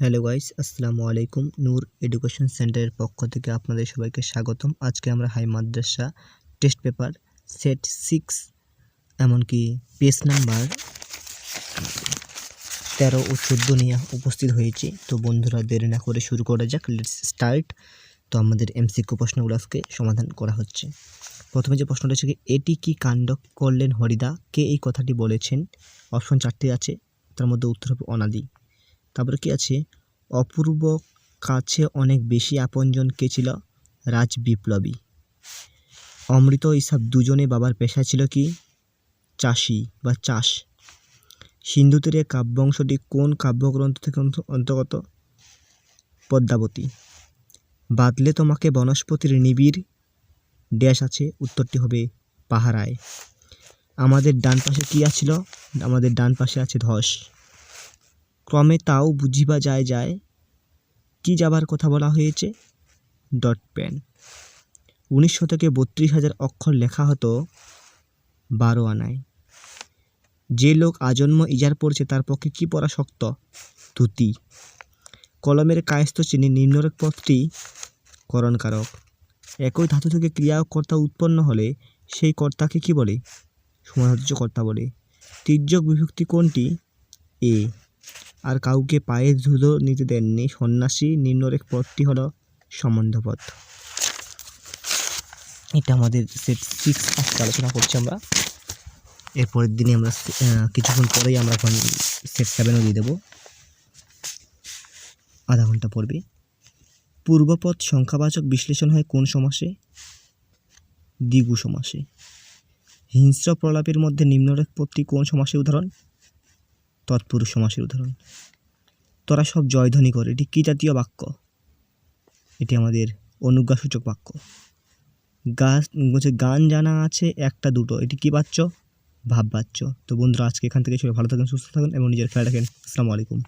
Hello guys, আসসালামু আলাইকুম। নূর education সেন্টারের পক্ষ থেকে আপনাদের সবাইকে স্বাগতম। আজকে আমরা হাই মাদ্রাসা টেস্ট পেপার সেট সিক্স, এমনকি পেজ নাম্বার তেরো ও চোদ্দ নিয়ে উপস্থিত হয়েছি। তো বন্ধুরা, দেরি না করে শুরু করা যাক, লেটস স্টার্ট। তো আমাদের এমসিকিউ প্রশ্নগুলো আজকে সমাধান করা হচ্ছে। প্রথমে যে প্রশ্নটা হচ্ছে এটি কি কাণ্ড করলেন হরিদা? কে এই কথাটি বলেছেন? অপশন চারটি আছে, তার মধ্যে উত্তর হবে অনাদি। তারপরে কি আছে? অপূর্ব কাছে অনেক বেশি আপনজন কে ছিল? রাজ বিপ্লবী অমৃত ইসাব দুজনে বাবার পেশা ছিল কি? চাষি বা চাষ। সিন্ধু তীরে কাব্যাংশটি কোন কাব্যগ্রন্থ থেকে অন্ত- অন্তর্গত? পদ্মাবতী। বাদলে তোমাকে বনস্পতির নিবিড় ড্যাশ আছে, উত্তরটি হবে পাহারায়। আমাদের ডান পাশে কি আছিল? আমাদের ডান পাশে আছে ধস। ক্রমে তাও বুঝিবা যায় যায় কি যাবার কথা বলা হয়েছে? Dot pen. উনিশ শতকে বত্রিশ হাজার অক্ষর লেখা হতো বারো আনায়। যে লোক আজন্ম ইজার পড়ছে তার পক্ষে কি পড়া শক্ত? ধুতি। কলমের কায়স্থ চিনি নিম্নরেখ পথটি করণকারক। একই ধাতু থেকে ক্রিয়া কর্তা উৎপন্ন হলে সেই কর্তাকে কি বলে? সমাধার্য কর্তা বলে। তির্যক বিভক্তি কোনটি? এ। আর কাউকে পায়ে ধুলো নিতে দেননি। সন্ন্যাসী নিম্নরেখ পদটি হলো সম্বন্ধপদ এটা আমাদের সেট সিক্স আজকে আলোচনা করছি আমরা। এরপরের দিনে আমরা কিছুক্ষণ পরেই আমরা এখন সেট সেভেনও দিয়ে দেবো। আধা ঘণ্টা পড়বে পূর্বপদ সংখ্যাবাচক বিশ্লেষণ হয় কোন সমাসে? দ্বিগু সমাসে। হিংস্র প্রলাপের মধ্যে নিম্নরেখ পদটি কোন সমাসের উদাহরণ? তৎপুরুষ সমাসের উদাহরণ। তোরা সব জয়ধ্বনি করে, এটি কী জাতীয় বাক্য? এটি আমাদের অনুজ্ঞাসূচক বাক্য। গাছ, বলছে, গান জানা আছে একটা দুটো, এটি কী বাচ্চ ভাব বাচ্চ তো বন্ধুরা, আজকে এখান থেকে সবাই ভালো থাকেন, সুস্থ থাকুন এবং নিজের খেয়াল রাখেন। আসসালামু আলাইকুম।